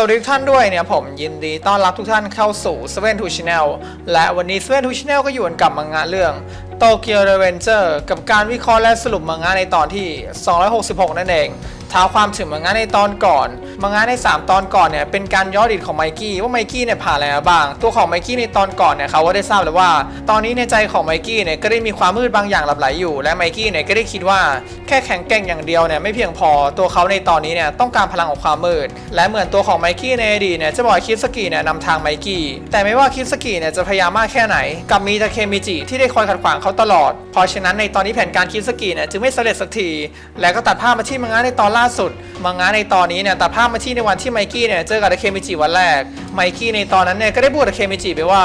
สวัสดีทุกท่านด้วยเนี่ยผมยินดีต้อนรับทุกท่านเข้าสู่ Seven to Channel และวันนี้ Seven to Channel ก็อยู่กันกับมังงะเรื่อง Tokyo Revenger กับการวิเคราะห์และสรุปมังงะในตอนที่ 266 นั่นเอง ท้าความถึงมังงะในตอนก่อน มังงะใน 3 ตอนก่อนเนี่ยเป็นการย้อนอดีตของไมกี้ว่าไมกี้เนี่ยผ่านอะไรมาบ้าง ตัวของไมกี้ในตอนก่อนเนี่ยเขาก็ได้ทราบแล้วว่า ตอนนี้ในใจของไมกี้เนี่ยก็ได้มีความมืดบางอย่างหลับไหลอยู่ และไมกี้เนี่ยก็ได้คิดว่าแค่แข็งแกร่งอย่างเดียวเนี่ยไม่เพียงพอตัวเขาในตอนนี้เนี่ยต้องการพลังของความมืด และเหมือนตัวของไมกี้ในอดีตเนี่ยจะบอกคิสกิเนี่ยนำทางไมกี้แต่ไม่ว่าคิสกิเนี่ยจะพยายามมากแค่ไหนกับมีตาเคมิจิที่ได้คอยขัดขวางเขาตลอด เพราะฉะนั้นในตอนนี้แผนการคิสกิเนี่ยจึงไม่สำเร็จสักที และก็ตัดภาพมาที่มังงะในตอนล่าสุด มังงะในตอนนี้เนี่ยตัดภาพมาที่ในวันที่ไมกี้เนี่ยเจอกับตาเคมิจิวันแรก ไมกี้ในตอนนั้นเนี่ยก็ได้พูดกับตาเคมิจิไปว่า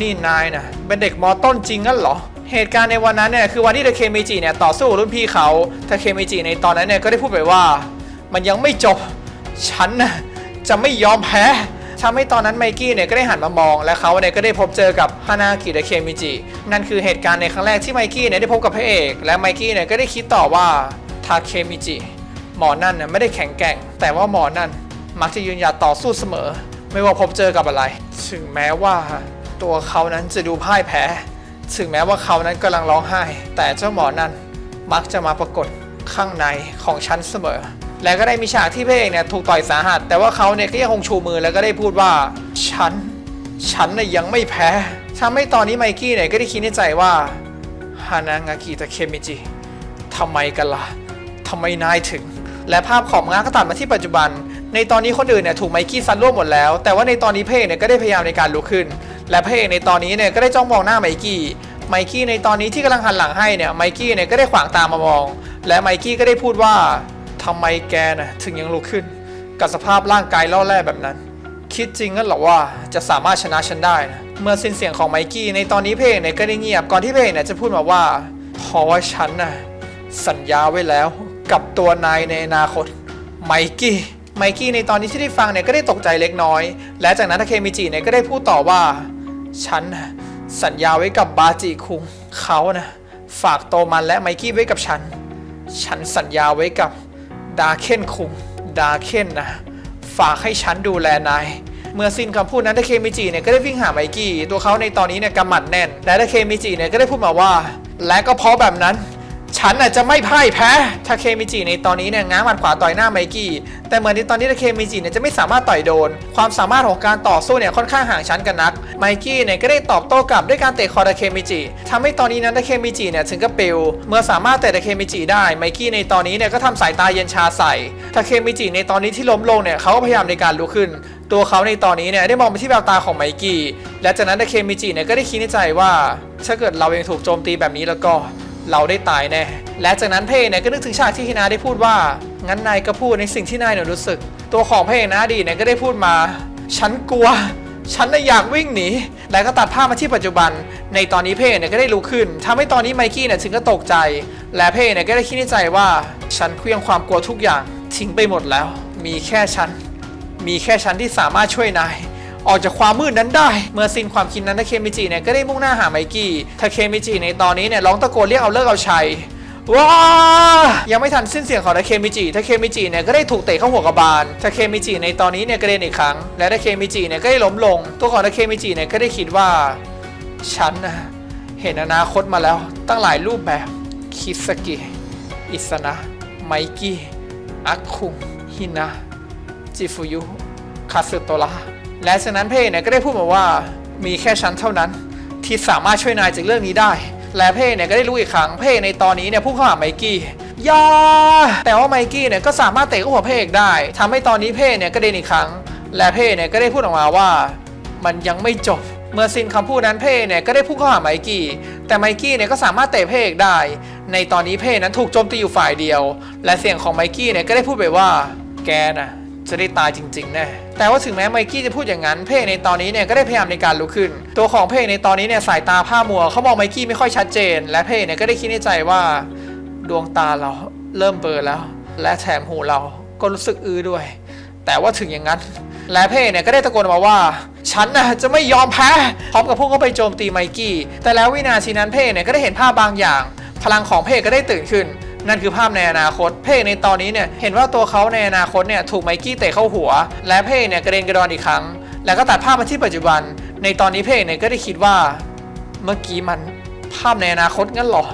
นี่นายนะเป็นเด็กมอต้นจริงงั้นเหรอเหตุการณ์ในวันนั้นเนี่ยคือวันที่ทาเคมิจิเนี่ยต่อสู้รุ่นพี่เขาทาเคมิจิในตอนนั้นเนี่ยก็ได้พูดไปว่า มันยังไม่จบ ฉันนะจะไม่ยอมแพ้ทำให้ตอนนั้นไมกี้เนี่ยก็ได้หันมามอง และเขาเนี่ยก็ได้พบเจอกับฮานากิทาเคมิจิ นั่นคือเหตุการณ์ในครั้งแรกที่ไมกี้เนี่ยได้พบกับพระเอก และไมกี้เนี่ยก็ได้คิดต่อว่าทาเคมิจิ หมอนั่นน่ะไม่ได้แข็งแกร่ง แต่ว่าหมอนั่นมักจะยืนหยัดต่อสู้เสมอ ไม่ว่าพบเจอกับอะไร ถึงแม้ว่าตัวเขานั้นจะดูพ่ายแพ้ ถึงแม้ว่าเขานั้นกำลังร้องไห้ แต่เจ้าหมอนั่นมักจะมาปรากฏข้างในของฉันเสมอ และก็ได้มีฉากที่พระเอกเนี่ยถูกต่อยสาหัส แต่ว่าเขาเนี่ยก็ยังคงชูมือแล้วก็ได้พูดว่าฉัน ฉันน่ะยังไม่แพ้ทำให้ตอนนี้ไมกี้เนี่ยก็ได้คิดในใจว่าฮานางากิตะเคมิจิทำไมกันล่ะทำไมนายถึง และภาพของงานก็ตัดมาที่ปัจจุบัน ในตอนนี้คนอื่นเนี่ยถูกไมกี้ซัดร่วมหมดแล้ว แต่ว่าในตอนนี้เพเอกเนี่ยก็ได้พยายามในการลุกขึ้น และเพเอกในตอนนี้เนี่ยก็ได้จ้องมองหน้าไมกี้ไมกี้ในตอนนี้ที่กำลังหันหลังให้เนี่ยไมกี้เนี่ยก็ได้ขวางตามมามอง และไมกี้ก็ได้พูดว่าทำไมแกน่ะถึงยังลุกขึ้น กับสภาพร่างกายล่อแร่แบบนั้น คิดจริงงั้นหรอว่าจะสามารถชนะฉันได้นะเมื่อสิ้นเสียงของไมกี้ในตอนนี้เพเอกเนี่ยก็ได้เงียบก่อนที่เพเอกเนี่ยจะพูดมาว่าเพราะว่าฉันน่ะสัญญาไว้แล้ว กับตัวนายในอนาคตไมกี้ไมกี้ในตอนนี้ที่ได้ฟังเนี่ยก็ได้ตกใจเล็กน้อย และจากนั้นทาเคมิจิเนี่ยก็ได้พูดต่อว่า ฉันสัญญาไว้กับบาจิคุงเขานะฝากโตมันและไมกี้ไว้กับฉัน ฉันสัญญาไว้กับดาเคนคุงดาเคนนะฝากให้ฉันดูแลนายเมื่อสิ้นคำพูดนั้นทาเคมิจิเนี่ยก็ได้วิ่งหาไมกี้ตัวเขาในตอนนี้เนี่ยกำหมัดแน่น และทาเคมิจิเนี่ยก็ได้พูดมาว่า และก็เพราะแบบนั้น ฉันอาจจะไม่พ่ายแพ้ทาเคมิจิในตอนนี้เนี่ยง้างหมัดขวาต่อยหน้าไมกี้ แต่เหมือนที่ตอนนี้ทาเคมิจิเนี่ยจะไม่สามารถต่อยโดน ความสามารถของการต่อสู้เนี่ยค่อนข้างห่างชั้นกันนัก ไมกี้เนี่ยก็ได้ตอบโต้กลับด้วยการเตะคอทาเคมิจิทำให้ตอนนี้นั้นทาเคมิจิเนี่ยถึงกับปิวเมื่อสามารถเตะทาเคมิจิได้ไมกี้ในตอนนี้เนี่ยก็ทำสายตาเย็นชาใส่ทาเคมิจิในตอนนี้ที่ล้มลงเนี่ยเขาก็พยายามในการลุกขึ้น ตัวเขาในตอนนี้เนี่ยได้มองไปที่แววตาของไมกี้และจากนั้นทาเคมิจิเนี่ยก็ได้คิดในใจว่า ถ้าเกิดเรายังถูกโจมตีแบบนี้แล้วก็ เราได้ตายแน่ และจากนั้นเพเอกเนี่ยก็นึกถึงฉากที่ฮินาได้พูดว่า งั้นนายก็พูดในสิ่งที่นายเนี่ยรู้สึก ตัวของเพเอกนะดีเนี่ยก็ได้พูดมา ฉันกลัว ฉันน่ะอยากวิ่งหนี และก็ตัดภาพมาที่ปัจจุบัน ในตอนนี้เพเอกเนี่ยก็ได้ลุกขึ้นทำให้ตอนนี้ไมกี้เนี่ยถึงก็ตกใจ และเพเอกเนี่ยก็ได้คิดในใจว่า ฉันเคลื่องความกลัวทุกอย่างทิ้งไปหมดแล้ว มีแค่ฉัน มีแค่ฉันที่สามารถช่วยนาย ออกจากความมืดนั้นได้ เมื่อสิ้นความคิดนั้นทาเคมิจิเนี่ยก็ได้มุ่งหน้าหาไมกี้ทาเคมิจิในตอนนี้เนี่ยร้องตะโกนเรียกเอาเลิกเอาชัยว้ายังไม่ทันสิ้นเสียงของทาเคมิจิทาเคมิจิเนี่ยก็ได้ถูกเตะเข้าหัวกระบาลทาเคมิจิในตอนนี้เนี่ยกระเด็นอีกครั้ง และทาเคมิจิเนี่ยก็ได้ล้มลง ตัวของทาเคมิจิเนี่ยก็ได้คิดว่า ฉันนะเห็นอนาคตมาแล้ว ตั้งหลายรูปแบบ คิสกิ อิสนะ ไมกี้ อักคุงฮินะ จิฟุยุ คาสึโตระ และจากนั้นเพเอกเนี่ยก็ได้พูดมาว่ามีแค่ฉันเท่านั้น ที่สามารถช่วยนายจากเรื่องนี้ได้ และเพเอกเนี่ยก็ได้รู้อีกครั้งเพเอกในตอนนี้เนี่ยพุ่งเข้าหาไมกี้ยาแต่ว่าไมกี้เนี่ยก็สามารถเตะข้าหัวเพเอกได้ทำให้ตอนนี้เพเอกเนี่ยก็เด่นอีกครั้ง และเพเอกเนี่ยก็ได้พูดออกมาว่า มันยังไม่จบเมื่อสิ้นคำพูดนั้นเพเอกเนี่ยก็ได้พุ่งเข้าหาไมกี้ แต่ไมกี้เนี่ยก็สามารถเตะเพเอกได้ ในตอนนี้เพเอกนั้นถูกโจมตีอยู่ฝ่ายเดียว และเสียงของไมกี้เนี่ยก็ได้พูดไปว่า แกน่ะ จะได้ตายจริงๆแน่แต่ว่าถึงแม้ไมกี้จะพูดอย่างนั้น เพเอกในตอนนี้เนี่ยก็ได้พยายามในการลุกขึ้น ตัวของเพเอกในตอนนี้เนี่ยสายตาผ้ามัวเขามองไมกี้ไม่ค่อยชัดเจน และเพเอกเนี่ยก็ได้คิดในใจว่า ดวงตาเราเริ่มเบลอแล้ว และแถมหูเราก็รู้สึกอื้อด้วย แต่ว่าถึงอย่างนั้นและเพเอกเนี่ยก็ได้ตะโกนออกมาว่า ฉันนะจะไม่ยอมแพ้พร้อมกับพุ่งเข้าไปโจมตีไมกี้ แต่แล้ววินาทีนั้นเพเอกเนี่ยก็ได้เห็นภาพบางอย่าง พลังของเพเอกก็ได้ตื่นขึ้น นั่นคือภาพในอนาคต เพกในตอนนี้เนี่ยเห็นว่าตัวเขาในอนาคตเนี่ยถูกไมกี้เตะเข้าหัว และเพกเนี่ยกระเด็นกระดอนอีกครั้ง แล้วก็ตัดภาพมาที่ปัจจุบัน ในตอนนี้เพกเนี่ยก็ได้คิดว่า เมื่อกี้มันภาพในอนาคตงั้นหรอ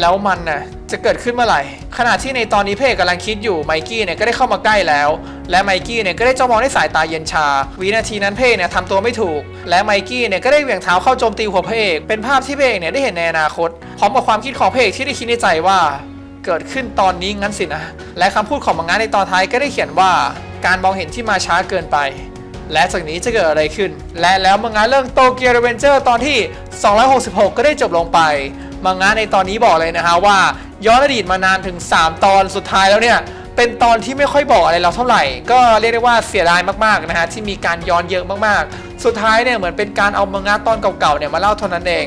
แล้วมันน่ะจะเกิดขึ้นเมื่อไหร่ ขณะที่ในตอนนี้เพกกำลังคิดอยู่ไมกี้เนี่ยก็ได้เข้ามาใกล้แล้ว และไมกี้เนี่ยก็ได้จ้องมองด้วยสายตาเย็นชา วินาทีนั้นเพกเนี่ยทำตัวไม่ถูก และไมกี้เนี่ยก็ได้เหวี่ยงเท้าเข้าโจมตีหัวเพกเป็นภาพที่เพกเนี่ยได้เห็นในอนาคต พร้อมกับความคิดของเพกที่ได้คิดในใจว่า เกิดขึ้นตอนนี้งั้นสินะ และคำพูดของมังงะในตอนท้ายก็ได้เขียนว่า การมองเห็นที่มาช้าเกินไป และจากนี้จะเกิดอะไรขึ้น และแล้วมังงะเรื่องโตเกียว r รเวนเจอร์ตอนที่ 266 ก็ได้จบลงไป มังงะในตอนนี้บอกเลยนะฮะว่า ย้อนอดีตมานานถึง 3 ตอนสุดท้ายแล้วเนี่ยเป็นตอนที่ไม่ค่อยบอกอะไรเราเท่าไหร่ ก็เรียกได้ว่าเสียดายมากๆนะฮะที่มีการย้อนเยอะมากๆ สุดท้ายเนี่ยเหมือนเป็นการเอามังงะตอนเก่าๆเนี่ยมาเล่าเท่านั้นเอง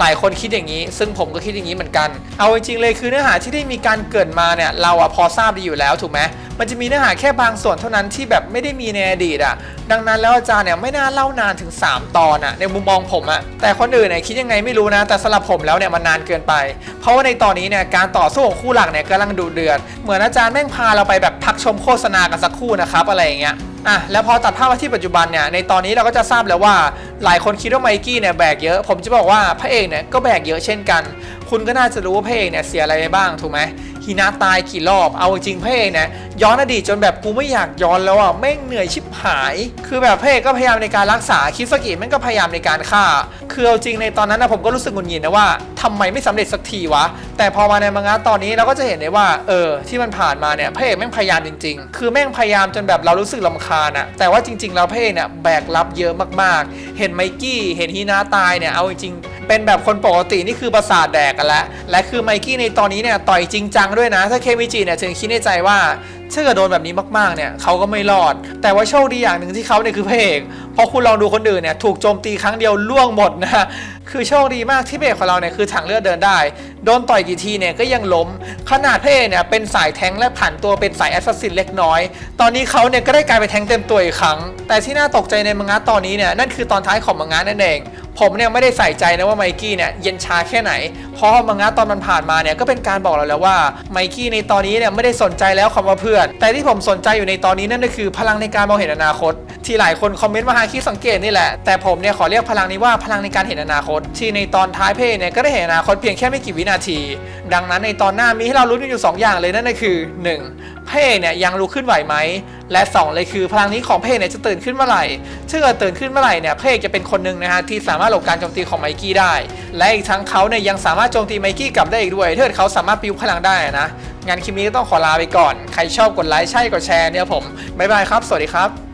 หลายคนคิดอย่างนี้ ซึ่งผมก็คิดอย่างนี้เหมือนกัน เอาจริงๆเลยคือเนื้อหาที่ได้มีการเกิดมาเนี่ยเราอะพอทราบดีอยู่แล้วถูกไหมมันจะมีเนื้อหาแค่บางส่วนเท่านั้นที่แบบไม่ได้มีในอดีตอะดังนั้นแล้วอาจารย์เนี่ยไม่น่าเล่านานถึง 3 ตอนอะในมุมมองผมอะแต่คนอื่นเนี่ยคิดยังไงไม่รู้นะ แต่สำหรับผมแล้วเนี่ยมันนานเกินไป เพราะว่าในตอนนี้เนี่ยการต่อสู้ของคู่หลักเนี่ยกำลังดูเดือดเหมือนอาจารย์แม่งพาเราไปแบบพักชมโฆษณากันสักครู่นะครับอะไรอย่างเงี้ยอะแล้วพอตัดภาพมาที่ปัจจุบันเนี่ยในตอนนี้เราก็จะทราบแล้วว่าหลายคนคิดว่าไมกี้เนี่ยแบกเยอะ ผมจะบอกว่าพระเอกเนี่ยก็แบกเยอะเช่นกัน คุณก็น่าจะรู้ว่าพระเอกเนี่ยเสียอะไรไปบ้างถูกไหม ฮีนาตายกี่รอบ เอาจริงพระเอกเนี่ยย้อนอดีตจนแบบกูไม่อยากย้อนแล้วอะแม่งเหนื่อยชิบหาย คือแบบพระเอกก็พยายามในการรักษาคิสกิแม่งก็พยายามในการฆ่า คือเอาจริงในตอนนั้นนะผมก็รู้สึกหงุดหงิดนะว่าทำไมไม่สำเร็จสักทีวะ แต่พอมาในมังงะตอนนี้เราก็จะเห็นได้ว่าเออที่มันผ่านมาเนี่ยพระเอกแม่งพยายามจริง ๆ คือแม่งพยายามจนแบบเรารู้สึกลำคาญอะแต่ว่าจริง ๆ แล้วพระเอกเนี่ยแบกรับเยอะมากๆ เห็นไมกี้เห็นฮีนาตายเนี่ยเอาจริงๆ เป็นแบบคนปกตินี่คือประสาทแดกกันแล้ว และคือไมกี้ในตอนนี้เนี่ยต่อยจริงจังด้วยนะ ถ้าเคมิจิเนี่ยถึงคิดในใจว่าถ้าเกิดโดนแบบนี้มากๆ เนี่ยเขาก็ไม่รอด แต่ว่าโชคดีอย่างหนึ่งที่เขาเนี่ยคือพระเอกเพราะคุณลองดูคนอื่นเนี่ยถูกโจมตีครั้งเดียวล่วงหมดนะ คือโชคดีมากที่พระเอกของเราเนี่ยคือถังเลือดเดินได้ โดนต่อยกี่ทีเนี่ยก็ยังล้ม ขนาดพระเอกเนี่ยเป็นสายแทงและผันตัวเป็นสายแอสซัสซินเล็กน้อย ตอนนี้เขาเนี่ยก็ได้กลายเป็นแทงเต็มตัวอีกครั้ง แต่ที่น่าตกใจในมังงะตอนนี้เนี่ยนั่นคือตอนท้ายของมังงะนั่นเอง ผมเนี่ยไม่ได้ใส่ใจนะว่าไมกี้เนี่ยเย็นชาแค่ไหน เพราะมังงะตอนมันผ่านมาเนี่ยก็เป็นการบอกเราแล้วว่าไมกี้ในตอนนี้เนี่ยไม่ได้สนใจแล้วคำว่าเพื่อน แต่ที่ผมสนใจอยู่ในตอนนี้นั่นก็คือพลังในการมองเห็นอนาคต ที่หลายคนคอมเมนต์มาหาคิดสังเกตนี่แหละ แต่ผมเนี่ยขอเรียกพลังนี้ว่าพลังในการเห็นอนาคต ที่ในตอนท้ายเพลงเนี่ยก็ได้เห็นอนาคตเพียงแค่ไม่กี่วินาที ดังนั้นในตอนหน้ามีให้เราลุ้นอยู่สองอย่างเลยนั่นก็คือหนึ่งเอกเนี่ยยังลุกขึ้นไหวไหม และ 2 เลยคือพลังนี้ของพระเอกเนี่ยจะตื่นขึ้นเมื่อไหร่ถ้าเกิดตื่นขึ้นเมื่อไหร่เนี่ยพระเอกจะเป็นคนหนึ่งนะฮะที่สามารถหลบการโจมตีของไมกี้ได้ และอีกทั้งเขาเนี่ยยังสามารถโจมตีไมกี้กลับได้อีกด้วยถ้าเกิดเขาสามารถปิวพลังได้นะงานคลิปนี้ก็ต้องขอลาไปก่อน ใครชอบกดไลค์ใช่กดแชร์เนี่ยผมบ๊ายบายครับ สวัสดีครับ